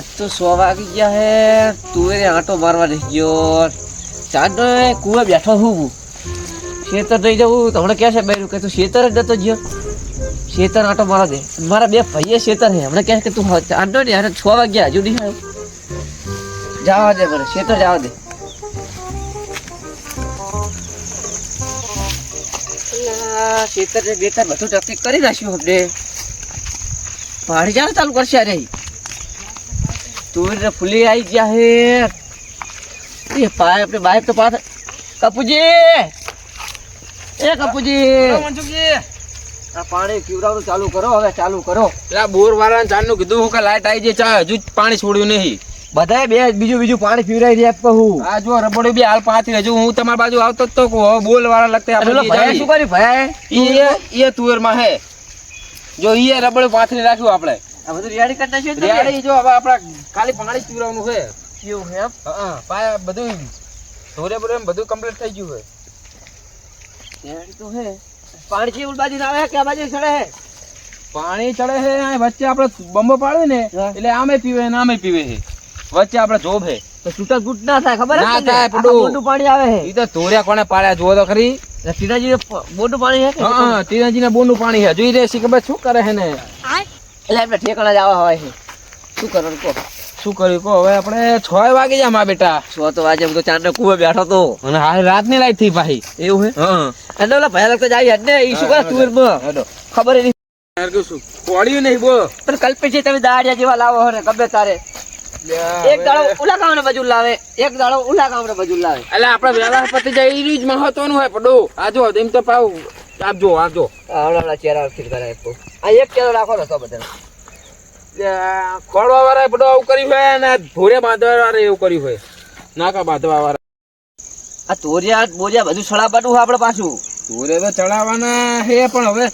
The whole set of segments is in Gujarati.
આજ તો સો વાગી ગયા હે. તુવેરે આંટો મારવા નહીં ગયો. ચાંદો કુવે બેઠો હું. ખેતર નહીં જવું તો હમણાં કહે છે બેરું કે તું શેતર જ નતો ગયો? શેતર આંટો મારા દે. મારા બે ભાઈએ ખેતર હે. હમણાં કહે કે તું ચાંદો ને યાર છ વાગ્યા. હજુ નહીં આવ્યો. જવા દે મને. ખેતર જવા દે. ખેતર ને બેતર બધું ટકી કરી નાખ્યું અમને. પાણી ક્યારે ચાલુ કરશે અરે તુવેર ને ફૂલી આવી ગયા હે. એ પાય આપણે બાઈક તો પાછળ કપૂજી એ કપૂજી આ પાણી પીવડાવવાનું ચાલુ કરો હવે ચાલુ કરો. પેલા બોર વાળા ચાલુ કીધું કે લાઈટ આવી જાય ચા હજુ પાણી છોડ્યું નહીં. બધાય બે બીજું બીજું પાણી પીવડાવી એમ કહું આ જો રબડું બી હાલ પાછી હજુ હું તમારી બાજુ આવતો તો કહો બોલ વાળા લગતે આપણે ભાઈ શું કરી ભાઈ? ઈ એ તુવેરમાં હે. જો ઈ રબડું પાથરી રાખ્યું આપણે. આ બધું રેડી કરતા છે રેડી જો હવે આપણા ખાલી પાણી પીવડાવવાનું છે. એવું છે એમ? હા પાયા બધું ધોરે બોરે બધું કમ્પ્લીટ થઈ ગયું છે. રેડી તો હે પાણી કેવું બાજુ આવે કે આ બાજુ ચડે હે પાણી ચડે છે વચ્ચે આપણે બંબો પાડે ને એટલે આમે પીવે ને આમે પીવે છે. વચ્ચે આપણે જોબ છે. તો છૂટા ગુટ ના થાય ખબર ના થાય, પડું. મોટું પાણી આવે હે એ તો ધોર્યા કોને પાડ્યા જોવો તો ખરી. ટીનાજી મોટું પાણી હે કે હા તીનાજી ને બોનું પાણી હે જોઈ રે છે ખબર શું કરે હે ને? એટલે ઠેકાણા જ આવા હોય છે. શું કરો કહો? શું કર્યું કહો? હવે આપણે છ વાગે જા મા બેટા. છ તો આજે હું તો ચાંદને કુવે બેઠો તો. અને હાલ રાતની લાઈટથી ભાઈ એવું હે? હા. અને ઓલા ભયા લગતા જાય ને? ઈ શું કરે તુવેરમાં હેડો. ખબર એની? શું? કોળ્યું નહીં બોલો. પણ કલ્પે છે તમે દાડિયા જેવા લાવો હો ને ગમે તારે. એક દાડો ઉલા ગામને બાજુ લાવે એક દાડો ઉલા ગામને બાજુ લાવે. એટલે આપણે વેલા પતિ જાય એ જ મહત્વનું હોય પડો. આજો એમ તો પાવ આપજો આપજો આવડા ચહેરા તો આ એક ચહેરો રાખો ને તો બધા ખોળવા વાળા બધો આવું કર્યું હોય અને ભોરે બાંધવા વાળા એવું કર્યું હોય. નાકા બાંધવા વાળા આ તોરિયા બોરિયા બધું સળાબાનું હોય આપણે પાછું. તોરે તો ચડાવવાના હે પણ હવે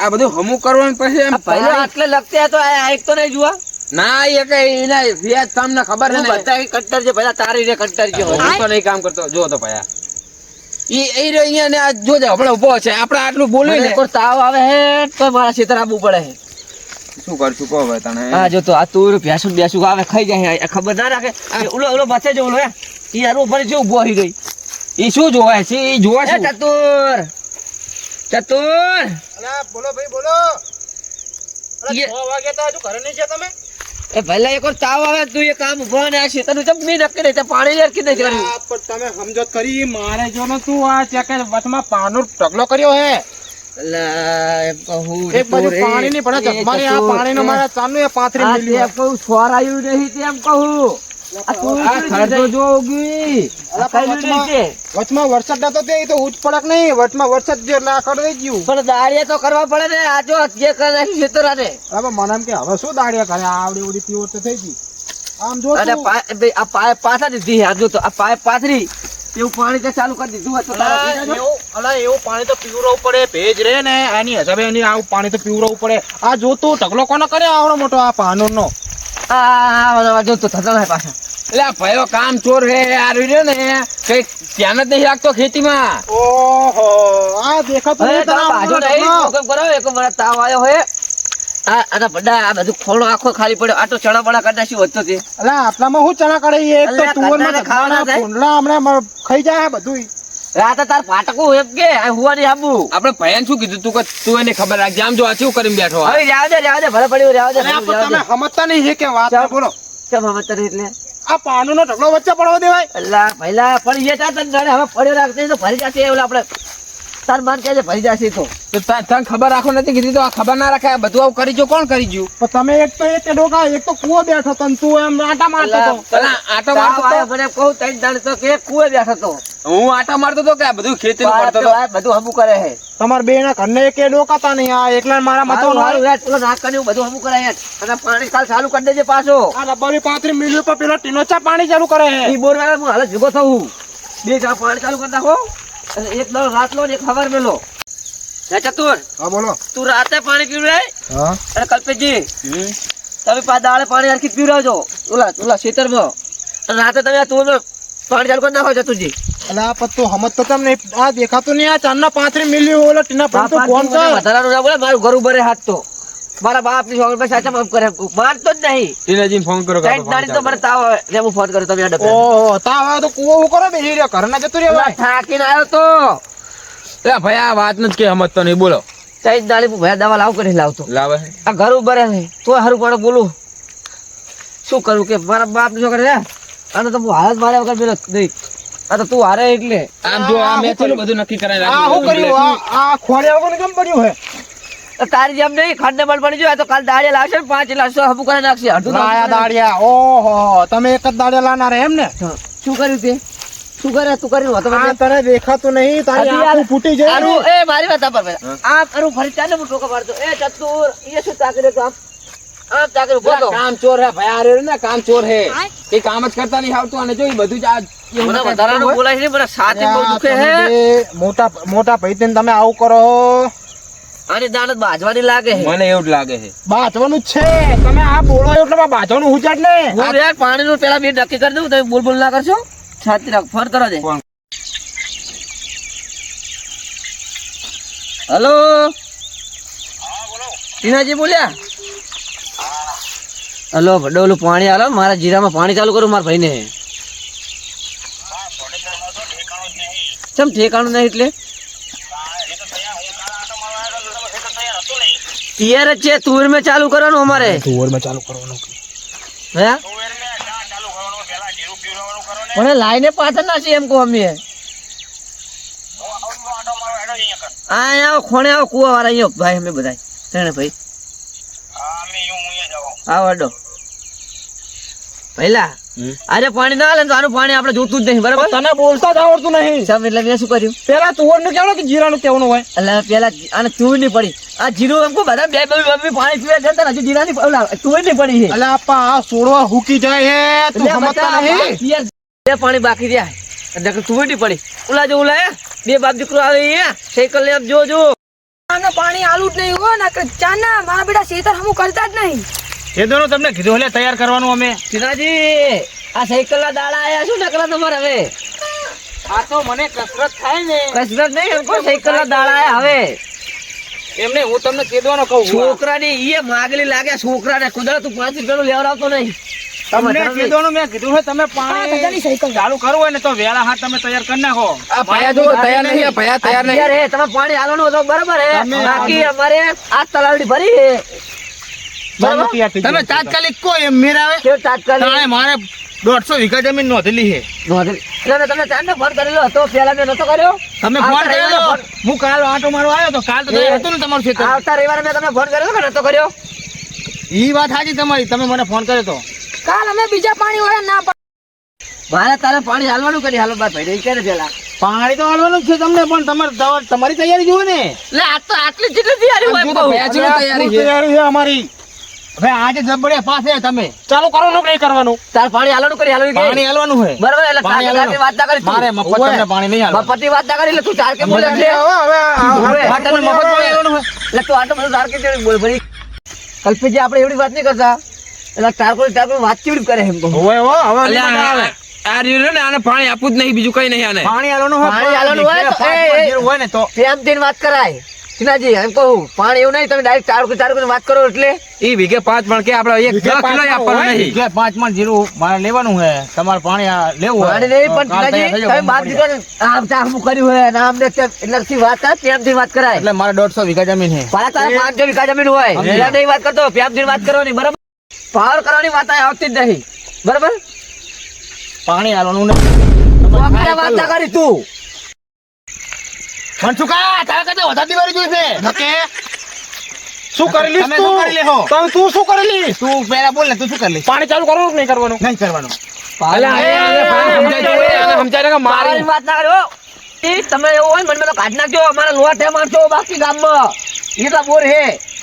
આ બધું હમું કરવાનું પછી આ આટલે લગતે તો આ એક તો નહીં જોવા ના એ કઈ એના તમને ખબર છે બધા કટ્ટર છે પહેલા તારી રે કટ્ટર છે. હું તો નહીં કામ કરતો. જો તો ભયા એ રહ્યો અહીંયા ને આ જોજે આપણે ઊભો છે. આપણે આટલું બોલ્યું ને કોઈ તાવ આવે હે? તો મારા ખેતર આવવું પડે હે. શું કરશું કહો હવે તને? હા જો તો આ તુર ભેંસું બેસું આવે ખાઈ જાય ખબર ના રાખે. ઓલો ઓલો બચે જો ઓલો હે. ઈ યાર ઉપર જેવું ઊભો રહી ગઈ. ઈ શું જોવાય છે? એ જોવા છે ચતુર! ચતુર! બોલો ભાઈ બોલો. વાગે તો હજુ ઘરે નહીં છે તમે? એ ભલે એક તાવ આવે તું એ કામ ઊભો ને આ ખેતરનું ચમ નહીં નક્કી નહીં પાણી યાર કીધે કર્યું પણ તમે સમજો કરી મારે જો ને તું આ ચેક વચમાં પાનો ટકલો કર્યો હે. પાણી ની આ પાણી એ- મારા ચાલુ એ પાંત્રી આ મિલી તે કહું છોરાયું નહીં તેમ કહું. વચમાં વરસાદ નતો તે તો ઉચ્ચ પડક નહીં વચમાં વરસાદ જે ના કરી ગયું પણ દાળિયા તો કરવા પડે ને આ જો જે કરે નાખી ખેતરાને હવે મને કે હવે શું દાડિયા કરે આવડી ઉડી પીવો તો થઈ ગઈ આમ જો અને આ પાય પાછા દીધી આ જો તો આ પાય પાથરી એવું પાણી તો ચાલુ કરી દીધું હતું તારા એવું પાણી તો પીવડાવવું પડે ભેજ રે ને આની હિસાબે એની આવું પાણી તો પીવડાવવું પડે આ જોતું ઢગલો કોનો કરે આવડો મોટો આ પાનો નો આ, જોતું થતો પાછા એટલે આ ભયો કામ ચોર હે આ રહ્યો ને કઈ ધ્યાન જ નહીં રાખતો ખેતીમાં. ઓહો આ દેખાતું તમે બાજુ નહીં કરો એક મને તાવ આવ્યો હોય. આ આના બધા આ બધું ખોળો આખો ખાલી પડ્યો. આ તો ચણા બડા નાખ્યું વધતો તે? અલા આટલામાં હું ચણા કરે એક તો ખાવાના ભૂંડલા હમણાં મ- ખાઈ જાય બધું રાતે તાર ફાટકું એમ કે આ હુવાની આબુ. આપણે ભયાન શું કીધું તું કે તું એને ખબર રાખજે? આમ જો આ શું કરીને બેઠો? હવે રહ્યા દે ભલે પડ્યું રહ્યા દે અરે આ રહ્યા પણ તમે સમજતા નહીં છે કે વાત બોલો. કેમ સમજતા નહીં એટલે? આ પાનો નો ઢગલો વચ્ચે પડવા દેવાય. અલ્લા પહેલા પડી જતા તને જાણે. હવે પડ્યો રાખશે તો ફરી જશે એવું આપણે. તાર માન કે ભરી જશે તો. તો તને ખબર રાખો નથી કીધી તો આ ખબર ના રાખે આ બધું આવું કરી જો કોણ કરી ગયું? પણ તમે એક તો એક ડોકા એક તો કુવો બેઠો તો ને તું એમ આટા મારતો તો પેલા આટો મારતો તો મને કહું તઈ દળ તો કે કુએ બેઠો તો હું આટા મારતો તો કે બધું ખેતી કરતો તો બધું હમું કરે છે. તમાર બે ના ઘરને એક ડોકાતા નહીં આ એકલા મારા મારું હારું યાર, પેલો નાક કર્યું બધું હમું કરે યાર. અને પાણી કાલ ચાલુ કરી દેજે પાછો. આ રબરી પાંત્રી મિલી પર પેલો ટીનોચા પાણી ચાલુ કરે છે. ઈ બોર વાળા હું હાલ ભેગો થઉં. બે ચાર પાણી ચાલુ કરી નાખો. અને એક દળ રાત લો ને એક ખબર મેલો. હે ચતુર. હા બોલો. તું રાતે પાણી પીવડાય હા. અને કલ્પેશજી તમે પા દાળે પાણી હરખી પીવડાવજો. ઓલા ઓલા ખેતરમાં. રાતે તમે આ તું પાણી ચાલુ કરી નાખો ચતુરજી. એટલે આ પત્તો હમત તો તમને આ દેખાતો નહીં આ ચાંદના પાંત્રી મિલી ઓલો ટીના પણ તો કોણ છે વધારા રોજા બોલે મારું ઘર ઉભરે હાથ તો. મારા બાપની છોકરી સાચા માફ કરે માનતો જ નહીં. ટીનાજી ફોન કરો કાઈ દાડી તો મને તાવ આવે. એટલે હું ફોન કરું તમે ડબે ઓહો તાવ આવે તો કુવો કરો બેહી રહ્યો ઘરના જતો રહ્યો ભાઈ. થાકીને આવ્યો તો. એ ભાઈ આ વાત નથી કે સમજતો નહીં બોલો. ત્રણ દાડી ભાઈ ભયા દવા લાવ કરી લાવતો? લાવે આ ઘર ઉભરે રહે તો હારું પડે બોલું. શું કરું કે મારા બાપની છોકરી હે અને તો હું હાલત માર્યા વગર મેલો નહીં. આ તો તું હારે એટલે. આમ જો આ મેં થોડું બધું નક્કી કરાવી આ હું કર્યું? આ આ ખોડિયા વગરનું કેમ પડ્યું હે? તારી જેમ નહીં ખંડ બળ પડી જાય તો કાલ દાડિયા લાવશે ને પાંચ લાવશે હબુ કરી નાખશે અડધું તો લાયા દાડિયા ઓહો તમે એક જ દાડિયા લાવનાર એમ ને? શું કર્યું તે? શું કરે? તું કર્યું હતો આ તને દેખાતું નહીં તારી આંખ ફૂટી જાય. આરું એ મારી વાત પર ભાઈ. કરું ફરી ચાલે હું ટોકા મારતો. એ ચતુર એ શું ચાકરી તો આમ? આમ કામ ચોર હે ભયા રે ને કામ ચોર હે. એ કામ જ કરતા નહીં આવતું અને જો બધું જ આ મને વધારાનું બોલાય છે ને મને છાતી બહુ દુખે તમે હે. બે મોટા મોટા ભાઈ તમે આવું કરો આની દાનત બાજવાની લાગે છે. મને એવું જ લાગે છે. બાચવાનું છે. તમે આ બોલો એટલે હુજાટ ને? હું યાર પાણીનું પેલા બે નક્કી કરી દઉં તમે બોલ બોલ ના કરશો? છાતી રાખ ફોન કરો દે હલો? ટીનાજી બોલ્યા? હલો ડોલું પાણી આલો મારા જીરામાં પાણી ચાલુ કરું મારા ભાઈને. ચમ ઠેકાણું નહીં એટલે? તિયાર જ છે તુવેર મેં ચાલુ કરવાનું અમારે. તુવરમાં ચાલુ કરવાનું. હે? પણ લાઈને પાછળ ના છે એમ કહો અમે. આ આવો ખોણે આવો કુવા વાળા અહીંયા. ભાઈ અમે બધા ત્રણે ભાઈ. આવો. અડો પહેલા આજે પાણી ના લે તો આનું પાણી આપણે જોતું જ નહીં બરાબર? તને બોલતા જ આવડતું નહીં. સમ એટલે મેં શું કર્યું? પેલા તુવરનું કેવડો કે જીરાનું કેવાનું હોય? એટલે પેલા આને તુવરની પડી. આ જીરું એમ કો બધા બે બે બે પાણી પીવે છે ને હજુ જીરા ની તુવરની પડી છે. એટલે આપા આ સોડવા હુકી જાય હે તું સમજતા નહીં? બે પાણી બાકી રહ્યા એટલે તુવેરની પડી. ઓલા જો ઉલા બે બાપ દીકરો આવે અહીંયા. સાયકલ લે આમ જો પાણી આલું જ નહીં હો ના ચાના મારા બેટા શેતર હમું કરતા જ નહીં. એ તમને કીધું એટલે તૈયાર કરવાનું અમે. સીનાજી આ સાયકલના દાડા આયા શું નકરા તમારે હવે? આ તો મને કસરત થાય ને. કસરત નહીં એમ કહો સાયકલ દાડા આયા હવે. એમને હું તમને કીધવાનો કહું છોકરાની ઈએ માગલી લાગે છોકરાને કુદરત તું પાંચ રૂપિયા લેવડાવતો નહીં. તમને કીધવાનું મેં કીધું હોય તમે પાણી સાયકલ. ચાલુ કરવું હોય ને તો વેલા હાથ તમે તૈયાર કરી નાખો. આ ભયા જો તૈયાર નહીં. આ ભયા તૈયાર નહીં. તમે પાણી હાલવાનું તો બરાબર હે. બાકી અમારે આ તલાવડી ભરી તમે તાત્કાલિક કો એમ મેરાવે કેવું તાત્કાલિક? મારે દોઢસો વીઘા જમીન નોંધેલી છે. નોંધેલી. એટલે મેં તમને ફોન કરેલો હતો પેલા મેં નતો કર્યો. તમે ફોન કર્યો હું કાલ આટો મારો આવ્યો તો કાલ તો હતું ને તમારું ખેતર. આવતા રવિવારે મેં તમને ફોન કર્યો કે નતો કર્યો? ઈ વાત સાચી તમારી. તમે મને ફોન કર્યો તો. કાલ અમે બીજા પાણી વાળા ના મારે તારે પાણી હાલવાનું કરી. હાલો બાર ભાઈ કે પેલા. પાણી તો હાલવાનું છે તમને પણ તમારે તમારી તૈયારી જુઓ ને. એટલે આ તો આટલી જેટલી તૈયારી હોય તૈયારી છે અમારી. હવે આજે જબડે પાસે તમે. ચાલુ કરો કે કઈ કરવાનું? તાર પાણી હાલવાનું કરી હાલવાનું? પાણી હાલવાનું હે. બરાબર એટલે પાણી તારે વાત ના કરી તું. મારે મફત તમને પાણી નહીં હાલવા મફતની વાત ના કરી એટલે તું ચાર કે બોલે એટલે હવે હવે મફત પાણી હાલવાનું હે. એટલે તું આટલો બધું તાર કે જેવી બોલ ભરી કલ્પેજી આપણે એવડી વાત નહીં કરતા. એટલે તાર કોઈ તાર કોઈ વાત કેવડી કરે એમ કહું. હવે હવે આવે. આ- આ ને આને પાણી આપવું જ નહીં બીજું કઈ નહીં આને. પાણી હાલવાનું હોય પાણી હાલવાનું હોય તો હોય ને તો. પ્રેમથી વાત કરાય. ટીનાજી એમ કહું પાણી એવું નહીં તમે ડાયરેક્ટ ચાર ચાર વાત કરો એટલે. એ વીઘે પાંચ મણ કે આપણે એક કિલો આપવાનું નહીં. વીઘે મણ જીરું મારે લેવાનું છે. તમારે પાણી આ લેવું હોય. પાણી નહીં પણ ટીનાજી તમે બાપ પડી દીકરાને આમ ચાકમું કર્યું હોય અને આમ ને તેમ એટલેથી વાત કર પ્રેમથી વાત કરાય. એટલે મારે દોઢસો વીઘા જમીન છે. પાછા તારે પાંચસો વીઘા જમીન હોય એટલે નહીં વાત કરતો પ્રેમથી વાત કરવાની બરાબર? પાવર કરવાની વાત આવતી જ નહીં. બરાબર? પાણી હાલવાનું નહીં. વાત ના કરી તું. મનસુખા તારા કરતા વધારે દિવાળી જોઈશે નકે. શું કરી લીસ તું શું કરી લેહો? તો તું શું કરી લીસ તું પહેલા બોલ ને તું શું કરી લીસ પાણી ચાલુ કરવાનું કે નહીં કરવાનું. નહીં કરવાનું. અલ્યા, એ આને પાણી સમજાય તો એ આને સમજાય કે મારી. વાત ના કર્યો એ તમે એવું હોય મને તો કાઢી નાખજો. અમારે લોટ હે મારજો બાકી ગામમાં. એટલા બોર હે.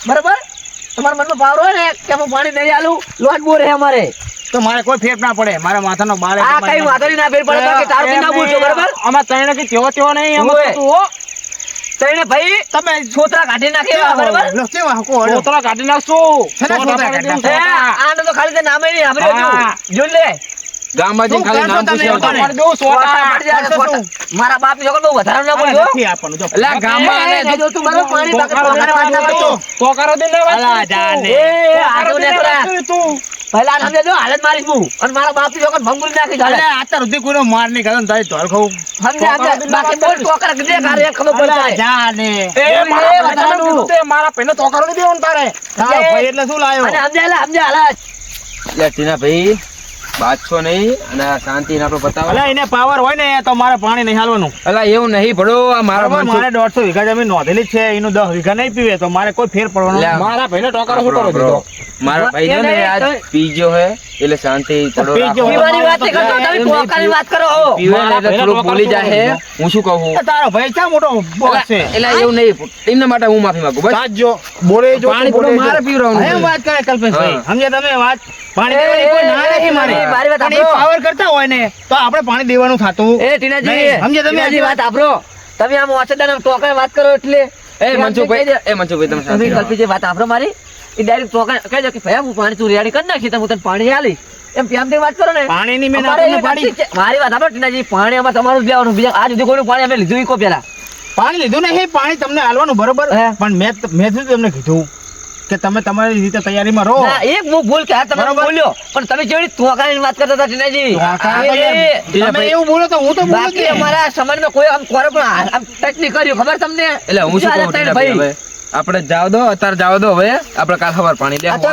બરાબર? તમારા મનમાં પાવર હોય ને કે હું પાણી નહીં આલું? લોટ બોર હે અમારે. તો મારે કોઈ ફેર ના પડે. મારા માથાનો બાળ આ કઈ વાંધો ના ફેર પડે કે તારું કઈ ના બોલજો બરાબર? અમાર તણે કે તેવો તેવો નહીં એમ તું હો. તઈને ભાઈ તમે છોતરા કાઢી નાખે બરાબર? લો, કેવા હકો હળો. છોતરા કાઢી નાખશો. આને તો ખાલી તે નામે નહીં આપણે જો લે. ગામમાં જઈને ખાલી નામ પૂછ્યા. દો મારા બાપની છોકરો બહુ વધારે ના બોલ્યો. નથી આપવાનું, જો. એટલે ગામમાં આને જો તું બરાબર પાણી બાકી વાત ના. ટોકારો દઈને વાત અલા, કરું જાને. એ, આ તો તું. પહેલા સમજે જો હાલત મારીશ હું અને મારા બાપની છોકરો ભંગુરી નાખી અત્યાર કોઈનો માર નહીં કરે ને તારી ધોળ ખાવું. સમજે સમજે બાકી બોલ. ટોકરા કીધે કારે ખબર પડે જાને. એ, એ મારા. કીધું તે, મારા ભાઈને ટોકારો નહીં દેવાનો તારે. તારો ભાઈ એટલે શું લાયો? અને સમજે સમજે હાલત એટલે ટીનાભાઈ બાદશો નહીં અને શાંતિ આપણે બતાવો. અલે, એને પાવર હોય ને તો મારે પાણી નહીં હાલવાનું. અલા એવું નહીં ભડો આ મારો મારે દોઢસો વીઘા જમીન નોંધેલી છે એનું દસ વીઘા નહીં પીવે તો મારે કોઈ ફેર પડવાનો મારા ભાઈને ટોકાર શું કરો મારા ભાઈ ને આજ પીજો હે. એટલે શાંતિ થોડો પીવાની વાત નહીં કરતો તમે પોકાની વાત કરો પીવે એટલે થોડું બોલી જાય હું શું કહું? તારો ભાઈ ક્યાં મોટો બોસ છે? એટલે એવું નહીં એમના માટે હું માફી માંગુ બસ. સાચજો. બોલે જો પાણી થોડું. મારે પીવડાવવાનું એમ. વાત કરે કલ્પેશ ભાઈ સમજે તમે વાત? પાણી દેવાની કોઈ ના નથી મારે. મારી- વાત સાંભળો. પાવર કરતા હોય ને તો આપણે પાણી દેવાનું થાતું. એ ટીનાજી સમજે તમે ટીનાજી આ વાત આપરો તમે આમ ઓછેદાના ટોકાની વાત કરો એટલે. એ મનસુખભાઈ એ મનસુખભાઈ તમે શાંતિ તમે રાખો. કલ્પી વાત આપરો મારી. એ ડાયરેક્ટ ટોકા કહી દો કે ભાઈ હું પાણી તું રેડી કરી નાખી હું તને પાણી આલી. એમ પ્રેમથી વાત કરો ને. પાણીની મેં અમારે આપણને એ પાડી. નક્કી છે. મારી વાત આપો ટીનાજી પાણી અમારે તમારું લેવાનું. બીજા આજ સુધી કોઈનું પાણી અમે લીધું ઈ કો પેલા પાણી લીધું નહીં પાણી તમને હાલવાનું બરોબર. પણ મેં મેં શું તમને કીધું? કે તમે તમારી રીતે તૈયારીમાં રહો. એક હું ભૂલ કે તમે બોલ્યો. પણ તમે જેવી ટોકાની વાત કરતા હતા ટીનાજી? તમે- એવું બોલો તો હું તો બોલું બાકી અમારા સમાજમાં કોઈ આમ કોરો પણ આમ ટચ નહીં કર્યું. ખબર તમને? એટલે હું શું કહું ભાઈ. આપણે જાવ દો અત્યારે જાવ દો હવે આપણે કાલ ખબર પાણી લે તો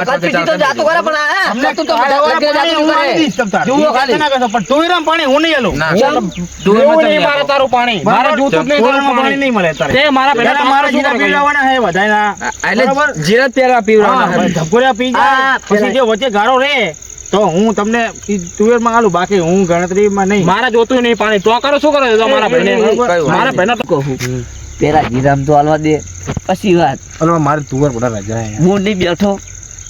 તો જાતું કરે પણ આ તો જાતું તાર. જુઓ ખાલી. ના કહેશો, પણ તુવેરામાં પાણી હું નહીં આલું. ના? તું એમ નહીં મારે તારું પાણી. મારે બરાબર? જ નહીં તારું પાણી. નહીં મળે તારે. તે મારા પેલા મારે જીરા પીવડાવવાના હે વધાયના એટલે જીરા હા, પીવડાવવાના ભાઈ, છે. પી જા પછી જે વચ્ચે ગાળો રે તો હું તમને તુવેરમાં આલું બાકી હું ગણતરીમાં નહીં મારા જોતું નહીં પાણી તો કરો શું કરો મારા ભાઈને મારા ભાઈને તો કહું પેલા જીરામ તો હાલવા દે. પછી વાત. મારે તુવર બધા રજા હું. નહીં બેઠો.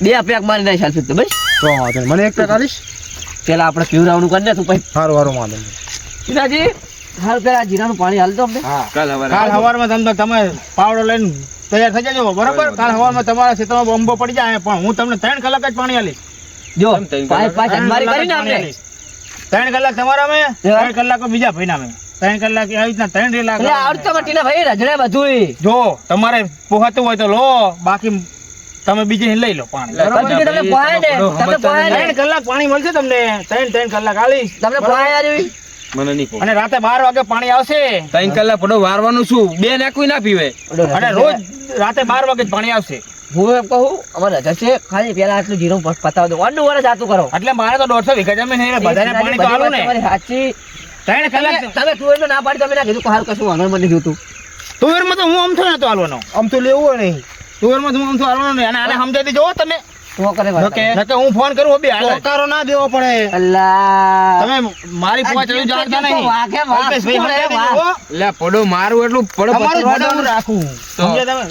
બે પેક મારી નાખ ચાલશે તો બસ. મને એક પેક આલીશ. પેલા આપણે પીવરાવાનું કરી ને તું પછી. સારું સારું વાંધો પિતાજી હાલ પેલા જીરાનું પાણી હાલ તો અમને. હા. કાલ સવારે કાલ હવારમાં તમને તમે પાવડો લઈને તૈયાર થઈ જજો. બરાબર? કાલ હવારમાં તમારા ખેતરમાં બોમ્બો પડી જાય. પણ હું તમને ત્રણ કલાક જ પાણી આલીશ. જો પાંચ પાંચ ત્રણ હદમારી કલાક કરીને પાણી અમને ત્રણ કલાક તમારા મેં. ત્રણ કલાક બીજા ભાઈના મેં ત્રણ કલાક આવી રીતના ત્રણ કલાક આવડતું ભાઈ રજડે બધું જો તમારે પોહાતું હોય તો લો બાકી તમે બીજે લઈ લો પાણી. ત્રણ કલાક પાણી મળશે તમને. ત્રણ ત્રણ કલાક આલીશ તમને પોહાય આવી મને નહીં અને રાતે બાર વાગે પાણી આવશે. ત્રણ કલાક પડો વારવાનું શું? બે નાખવી ના પીવે. અને રોજ રાતે. બાર વાગે પાણી આવશે. હું એમ કહું અમારે રજા છે ખાલી પેલા આટલું જીરું પતાવ દો. અન્નું વરસ જાતું કરો. એટલે મારે તો દોઢસો વીઘા જમીન બધાને પાણી તો આલું ને. સાચી ત્રણ કલાક તમે ટુવેલમાં ના પાડી તમે ના કીધું હાલ કશું વાંધો મને જોતું. તુવેરમાં તો હું આમથો નતો આલવાનો આમ તો લેવું હોય નહીં. તુવેરમાં માં હું આમથો હાલવાનો નહીં. અને આને સમજાવી દેજો તમે. તો કરે નકે. નકે હું ફોન કરું બે ટોકારો ના દેવો પડે. અલ્લાહ તમે મારી આ પહોંચ જાણતા નહીં. વાઘે વાઘ. અલ્પેશભાઈ, શું રે સમજાવી વાઘ? દેજો હો. એટલે પડો મારું એટલું પડો તમારું પતરું જોડે હું રાખું. તો. તમે?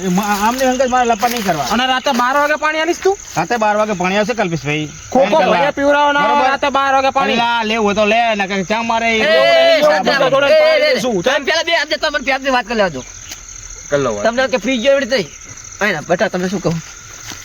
આમને અંકજ મારે લપા નહીં કરવા. અને રાતે બાર વાગે પાણી આલીશ તું? રાતે બાર વાગે પાણી આવશે કલ્પેશભાઈ. ખોખો ત્રણ કલાક. ભૈયા રાતે બાર વાગે પાણી. અલ્લા, લેવો તો લે નકર ચા મારે શું? તમે પેલા બે આજે તમને પ્યારની વાત કરી કલ્લો તમને કે ફ્રીજ જેવી રીતે બેટા તમને શું કહું?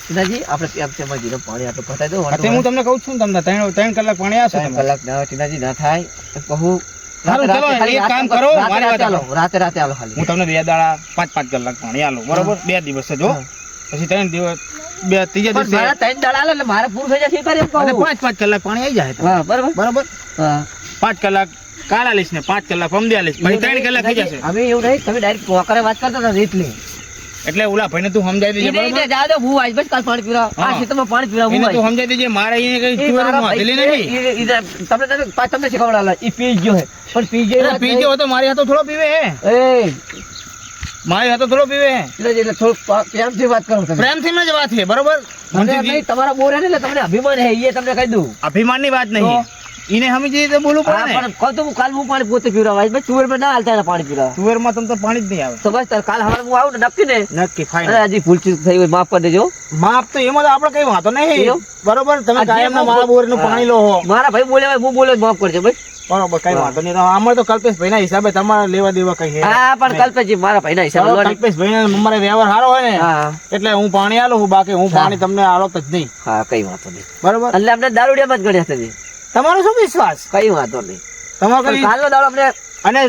ટીનાજી આપણે પ્યામ છે જીરો પાણી આપણે પતાવી દો અત્યારે હું તમને કહું છું તમને ત્રણ ત્રણ કલાક પાણી આવશે ત્રણ કલાક ના ટીનાજી ના થાય. કહું સારું, ચલો, એક કામ કરો, મારી વાત આલો, રાતે રાતે આલો ખાલી. હું તમને બે દાડા પાંચ પાંચ કલાક પાણી આલું બરોબર? બે દિવસ જો પછી ત્રણ દિવસ બે ત્રીજા દિવસે મારા ત્રણ દાડા આલે એટલે મારે પૂરું થઈ જશે કરે પાંચ પાંચ કલાક પાણી આવી જાય. હા બરાબર? બરોબર? પાંચ કલાક કાલ આલીશ ને પાંચ કલાક પમદી આલીશ પછી ત્રણ કલાક થઈ જશે. અમે એવું નહીં તમે ડાયરેક્ટ વાત કરતા હતા રીતલી એટલે ઓલા ભાઈને તું સમજાવી દેજે જા દો હું બસ કાલ પાણી પીરા આ. ખેતરમાં પાણી પીરા હું તું સમજાવી દેજે મારે અહીં કઈ એ- એ- તમને તમે તમને શીખવડાલા ઈ પી ગયો હે. પણ પી ગયો પી ગયો તો મારી હાથો થોડો પીવે હે. એ. મારી હાથો થોડો પીવે હે. એટલે એટલે થોડો પ્રેમથી વાત કરો તમે. પ્રેમથી જ વાત છે બરોબર? નહીં તમારા બોરે ને તમને અભિમાન હે એ તમને કહી દઉં. અભિમાનની વાત નહીં. ઈને સમજી રીતે બોલવું પડે પણ કહું તો હું કાલ હું પાણી પોતે પીવડાવાય ભાઈ તુવેરમાં ના હાલતા પાણી પાણી પીવડાવવા. તુવેરમાં તમને તો પાણી જ નહીં આવે. તો બસ તાર કાલ સવારે હું આવું ને નક્કી ને? નક્કી ફાઈન હજી ભૂલ થઈ હોય માફ કરી દેજો. માફ તો એમાં તો આપણે કઈ વાંધો નહીં? બરોબર? તમે આ ના મારા બોરનું પાણી લો મારા ભાઈ બોલે ભાઈ હું બોલે માફ કરજો ભાઈ. બરોબર કઈ વાંધો નહીં. અમારે તો કલ્પેશ ભાઈ ના હિસાબે તમારે લેવા દેવા કઈ હા? પણ કલ્પેશજી મારા ભાઈ ના હિસાબે કલ્પેશ ભાઈ અમારે વ્યવહાર સારો હોય ને એટલે હું પાણી આલો હું બાકી હું પાણી તમને આલો જ નહીં. હા કઈ વાંધો નહીં. બરોબર? એટલે અમને દારૂડિયામાં જ ગણ્યા છે તમારો શું વિશ્વાસ? કઈ વાંધો નહીં. તમારો કઈ કાલનો દાડો આપણે અને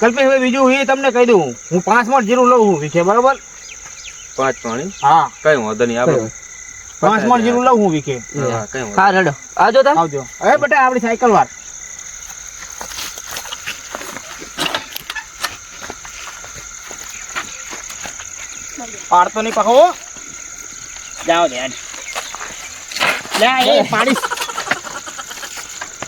કલ્પેશ હવે બીજું એ તમને કહી દઉં. હું પાંચ મણ જીરું લઉં છું વિખે બરોબર? પાંચ પાણી હા. કઈ વાંધો નહીં આપણે પાંચ મણ જીરું લઉં હું વિખે. હા, કઈ વાંધો હા રડો. આવજો તા. આવજો. હવે બેટા આપણી સાયકલ વાર. પાડતો નહીં પકવો જાઓ દે લે એ પાડીશ.